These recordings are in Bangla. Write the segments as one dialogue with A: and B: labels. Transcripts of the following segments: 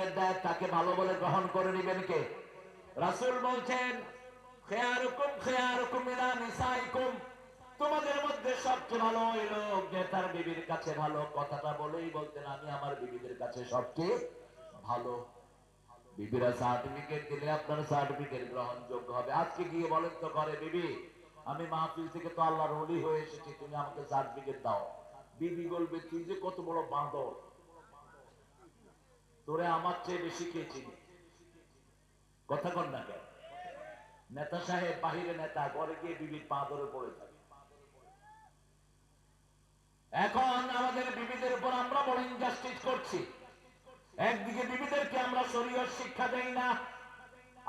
A: সার্টিফিকেট দেয় তাকে ভালো বলে গ্রহণ করে নিবেন কে? রাসূল বলছেন তোমাদের মধ্যে সবচেয়ে ভালো ওই লোক যে তার বিবির কাছে ভালো কথাটা বলেই বলতেন, আমি আমার বিবিদের কাছে সবচেয়ে ভালো। বিবিরা সার্টিফিকেট দিলে আপনার সার্টিফিকেট গ্রহণযোগ্য হবে। আজকে গিয়ে বলেন তো ঘরে, বিবি, আমি মাহফিল থেকে তো আল্লাহর ওলি হয়ে এসেছি, তুমি আমাকে সার্টিফিকেট দাও। বিবি বলবে, তুই যে কত বড় বাঁদর। তোরে আমার চেয়ে বেশি কে চিনি? কথা কর না কেন? নেতা সাহেব, বাহিরে নেতা, ঘরে গিয়ে বিবির পা ধরে পড়ে থাকে। এখন আমাদের বিবিদের উপর আমরা বড় ইনজাস্টিস করছি। একদিকে বিবিদেরকে আমরা শরীয় শিক্ষা দেই না,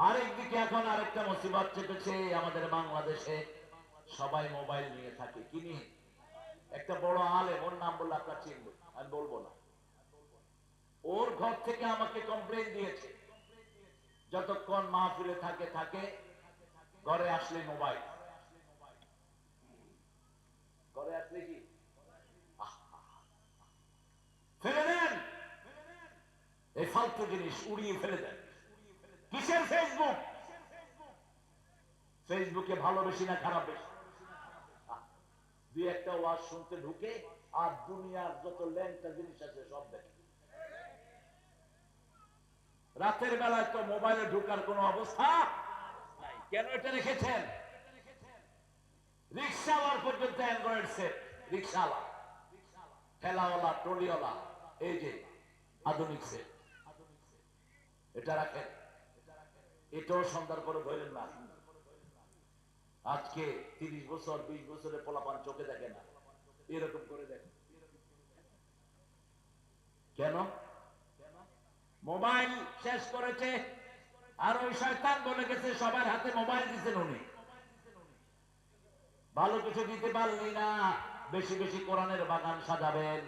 A: আরেকদিকে এখন আরেকটা মুসিবত চেপেছে আমাদের বাংলাদেশে। সবাই মোবাইল নিয়ে থাকে। কি নিয়ে? একটা বড় আলে ওর নাম বললে আপনার চিনবে, আমি বলব না। ওর ঘর থেকে আমাকে কমপ্লেন দিয়েছে। যতক্ষণ মাহফিলে থাকে থাকে, ঘরে আসলে মোবাইল ঘরে আসলে কি? ফেলে দেন! এই ফালতু জিনিস উড়িয়ে ফেলে দেন। কিসের ফেসবুক ফেসবুকে ভালো বেশি না খারাপ বেশি দুই একটা ওয়াজ শুনতে ঢুকে আর দুনিয়ার যত ল্যাংটা জিনিস আছে সব দেখে। রাতের বেলায় তো মোবাইলে ঢুকার কোনো অবস্থা কেন এটা রেখেছেন? রিক্সাওয়ার পর্যন্ত অ্যান্ড্রয়েড সেট, রিক্সাওয়ালা। ঠেলাওয়ালা, ট্রলিওয়ালা, এই যে আধুনিক সেট। এটা রাখেন। এটাও সন্ধ্যার করে ধরেন না। আজকে তিরিশ বছর, বিশ বছরের পোলাপান চোখে দেখে না। এরকম করে দেখে কেন? মোবাইল শেষ করেছে, আর ওই শয়তান বলে গেছে, সবার হাতে মোবাইল দিচ্ছেন উনি। ভালো কিছু দিতে পারলি না, বেশি বেশি কোরআনের বাগান সাজাবেন।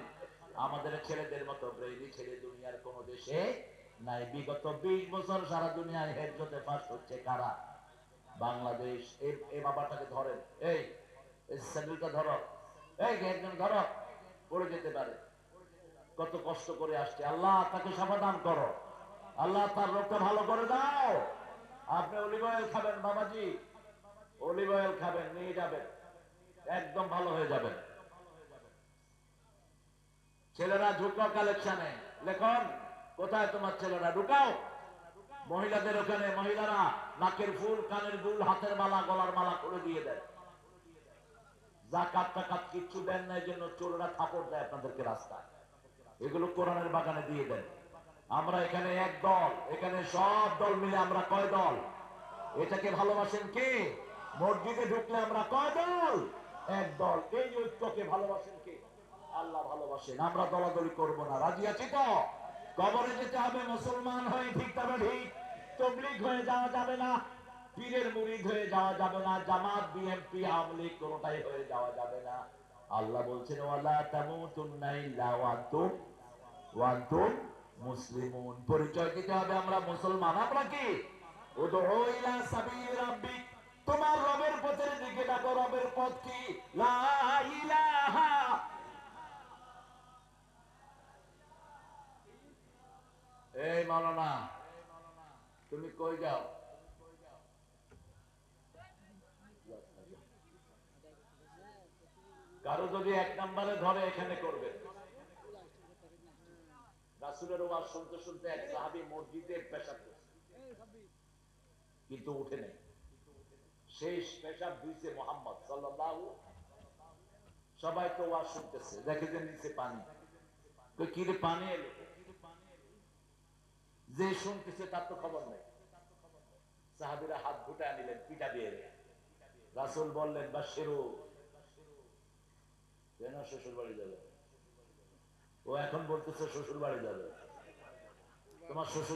A: আমাদের ছেলেদের মতো ব্রেইলি ছেলে দুনিয়ার কোন দেশে নাই। বিগত বিশ বছর সারা দুনিয়ায় হেডজতে ফাঁস হচ্ছে কারা? বাংলাদেশ এই- বাবাটাকে ধরেন। এই ধরো। এই, একজন ধরো, পড়ে যেতে পারে। কত কষ্ট করে আসছে। আল্লাহ তাকে সমাধান করো। আল্লাহ তার রোগটা ভালো করে দাও। আপনি অলিভ অয়েল খাবেন বাবাজি। অলিভ অয়েল খাবেন, নিয়ে যাবেন। একদম ভালো হয়ে যাবেন ছেলেরা ঢুকাও কালেকশনে লেখন, কোথায় তোমার ছেলেরা? ঢুকাও। মহিলাদের ওখানে, মহিলারা নাকের ফুল, কানের ফুল হাতের মালা, গলার মালা করে দিয়ে দেয়। জাকাত টাকাত কিচ্ছু দেন না, এই জন্য চোররা থাপড় দেয় আপনাদেরকে রাস্তায়। এগুলো কোরআনের বাগানে দিয়ে দেন। আমরা এখানে এক দল, এখানে সব দল মিলে আমরা কয় দল? এটাকে ভালোবাসেন কে? মসজিদে ঢুকলে আমরা কয় দল? এক দল। এই ঐক্যকে ভালোবাসেন কে? আল্লাহ ভালোবাসেন। আমরা দলাদলি করব না। রাজি আছি তো? কবরে যেতে হবে, মুসলমান হয়ে ঠিক তবে ঠিক। তবলিগ হয়ে যাওয়া যাবে না। পীরের মুরিদ হয়ে যাওয়া যাবে না। জামাত, বিএনপি, আওয়ামী লীগ, কোনোটাই হয়ে যাওয়া যাবে না। আল্লাহ বলছেন মুসলিমুন। পরিচয় দিতে হবে আমরা মুসলমান, আমরা কি? তোমার রবের পথের দিকে ডাকো, রবের পথ কি? লা ইলাহা এই মাওলানা, তুমি কই যাও? কারও যদি এক নম্বরে ধরে এখানে করবে। রাসুলের ওয়াজ শুনতে শুনতে এক সাহাবি মসজিদে পেশাব কিন্তু উঠে নেই। শেষ পেশাব দিয়েছে মোহাম্মদ সাল্লাল্লাহু সবাই তো ওয়াজ শুনতেছে, দেখে যে নিচে পানি। তো কি রে পানি এলো? যে শুনতেছে তার তো খবর নেই। সাহাবিরা হাত ঘুটা নিলেন পিটা দিয়ে। রাসুল বললেন বা শেরু কেন শ্বশুর বাড়ি যাবে। ও এখন বলতেছে শ্বশুর বাড়ি যাবে। তোমার শ্বশুর